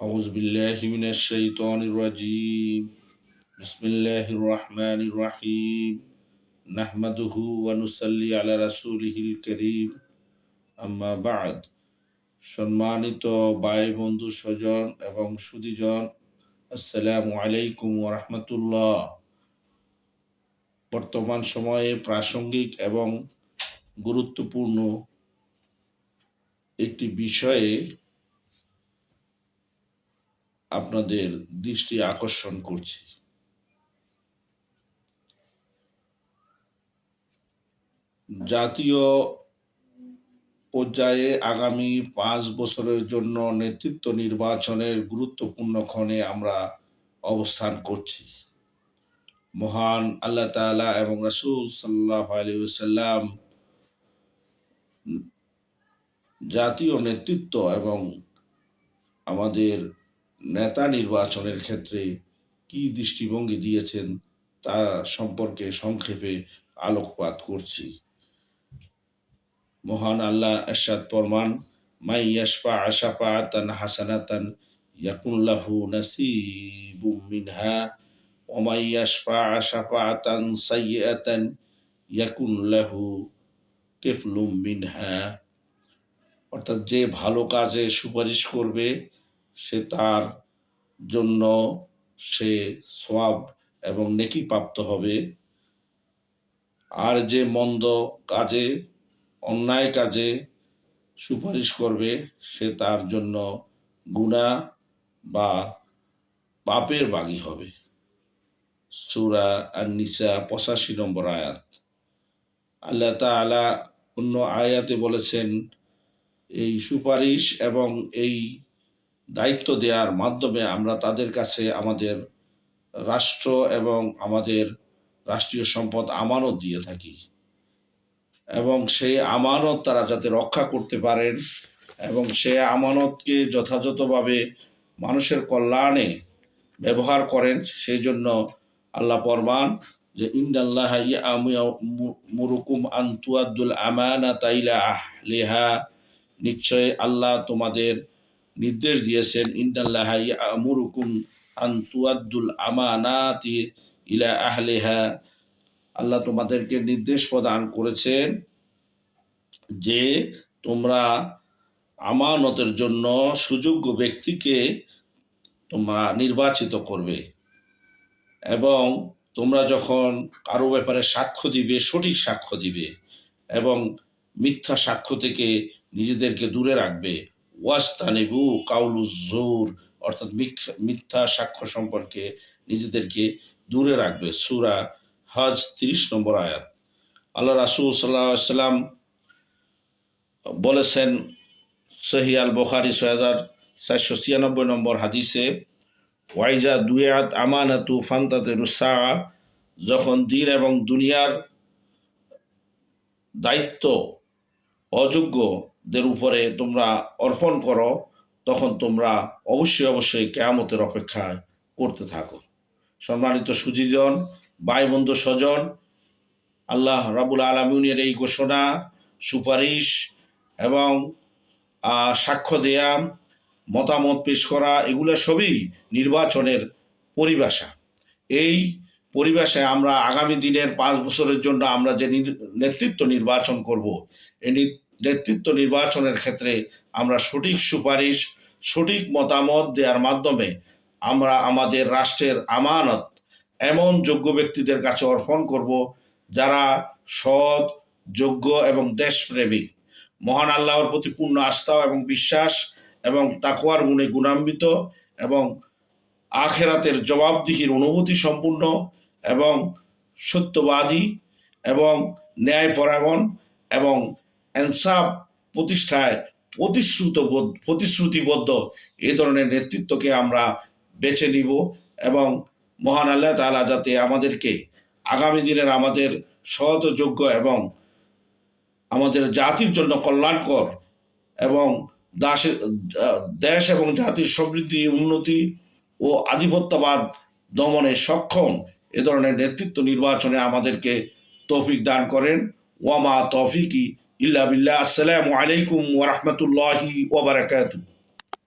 أعوذ بالله من الشيطان الرجيم بسم الله الرحمن الرحيم نحمده ونصلي على رسوله الكريم أما بعد সম্মানিত ভাই বন্ধু স্বজন এবং সুদীজন আসসালামু আলাইকুম ওরহমতুল্লাহ বর্তমান সময়ে প্রাসঙ্গিক এবং গুরুত্বপূর্ণ একটি বিষয়ে আপনাদের দৃষ্টি আকর্ষণ করছি। জাতীয় পর্যায়ে আগামী পাঁচ বছরের জন্য নেতৃত্ব নির্বাচনের গুরুত্বপূর্ণ ক্ষণে আমরা অবস্থান করছি। মহান আল্লাহ তালা এবং রাসুল সাল্লাহ আলিয়াল্লাম জাতীয় নেতৃত্ব এবং আমাদের নেতা নির্বাচনের ক্ষেত্রে কি দৃষ্টিভঙ্গি দিয়েছেন তা সম্পর্কে সংক্ষেপে আলোকপাত করছি। মহান আল্লাহ এরশাদ ফরমান মাই ইয়াশফা আশাফাতান হাসানাতান ইয়াকুল্লাহু নাসিবুম মিনহা ওমাই ইয়াশফা আশাফাতান সাইয়্যাতান ইয়াকুল্লাহু কেফলুম মিনহা। অর্থাৎ যে ভালো কাজে সুপারিশ করবে সে তার জন্য সে সব এবং নেকি প্রাপ্ত হবে। আর যে মন্দ কাজে, অন্যায় কাজে সুপারিশ করবে, সে তার জন্য গুণা বা পাপের বাগি হবে। সুরা আর নিসা পঁচাশি নম্বর আয়াত। আল্লাহ তালা অন্য আয়াতে বলেছেন, এই সুপারিশ এবং এই দায়িত্ব দেওয়ার মাধ্যমে আমরা তাদের কাছে আমাদের রাষ্ট্র এবং আমাদের রাষ্ট্রীয় সম্পদ আমানত দিয়ে থাকি। এবং সেই আমানত তারা যাতে রক্ষা করতে পারেন এবং সে আমানতকে যথাযথভাবে মানুষের কল্যাণে ব্যবহার করেন, সেই জন্য আল্লাহ পরমান যে ইন্দাল্লাহ মুরুকুম আন্তুয়াদ্দুল আমানা তাইলা আহলেহা। নিশ্চয় আল্লাহ তোমাদের নির্দেশ দিয়েছেন ইন্দাল্লাহ আমুরুকুম আন্তুয়াদ্দুল আমানাতি ইলা আহলেহা। আল্লাহ তোমাদেরকে নির্দেশ প্রদান করেছেন যে তোমরা আমানতের জন্য সুযোগ্য ব্যক্তিকে তোমরা নির্বাচিত করবে এবং তোমরা যখন কারও ব্যাপারে সাক্ষ্য দিবে, সঠিক সাক্ষ্য দিবে এবং মিথ্যা সাক্ষ্য থেকে নিজেদেরকে দূরে রাখবে ওয়াস্তানিবু কাউলুজুর অর্থাৎ মিথ্যা সাক্ষ্য সম্পর্কে নিজেদেরকে দূরে রাখবে। সুরা হজ তিরিশ নম্বর আয়াত। আল্লাহ রাসুল সাল্লাম বলেছেন সহি আল বখারি, ছয় হাজার চারশো ছিয়ানব্বই নম্বর হাদিসে, ওয়াইজা দুয়াত আমানাতু ফান্তাতে রুসা যখন দিন এবং দুনিয়ার দায়িত্ব অযোগ্যদের উপরে তোমরা অর্পণ করো, তখন তোমরা অবশ্যই অবশ্যই কেয়ামতের অপেক্ষায় করতে থাকো। সম্মানিত সুজিজন ভাই বন্ধু স্বজন, আল্লাহ রাবুল আলমিনের এই ঘোষণা, সুপারিশ এবং সাক্ষ্য দেয়া, মতামত পেশ করা, এগুলো সবই নির্বাচনের পরিভাষা। এই পরিবেশে আমরা আগামী দিনের পাঁচ বছরের জন্য আমরা যে নেতৃত্ব নির্বাচন করব এই নেতৃত্ব নির্বাচনের ক্ষেত্রে আমরা সঠিক সুপারিশ, সঠিক মতামত দেওয়ার মাধ্যমে আমরা আমাদের রাষ্ট্রের আমানত এমন যোগ্য ব্যক্তিদের কাছে অর্পণ করব যারা সৎ, যোগ্য এবং দেশপ্রেমিক। মহান আল্লাহর প্রতি পূর্ণ আস্থা এবং বিশ্বাস এবং তাকুয়ার গুণে গুণান্বিত এবং আখেরাতের জবাবদিহির অনুভূতি সম্পূর্ণ এবং সত্যবাদী এবং ন্যায়পরায়ণ এবং এনসাফ প্রতিষ্ঠায় প্রতিশ্রুত প্রতিশ্রুতিবদ্ধ এই ধরনের নেতৃত্বকে আমরা বেছে নিব এবং মহান আল্লাহ তালা যাতে আমাদেরকে আগামী দিনের আমাদের সহত যোগ্য এবং আমাদের জাতির জন্য কল্যাণকর এবং দাসের দেশ এবং জাতির সমৃদ্ধি, উন্নতি ও আধিপত্যবাদ দমনে সক্ষম এ ধরনের নেতৃত্ব নির্বাচনে আমাদেরকে তৌফিক দান করেন। ওয়ামা তৌফিকি إلا بالله السلام عليكم ورحمة الله وبركاته.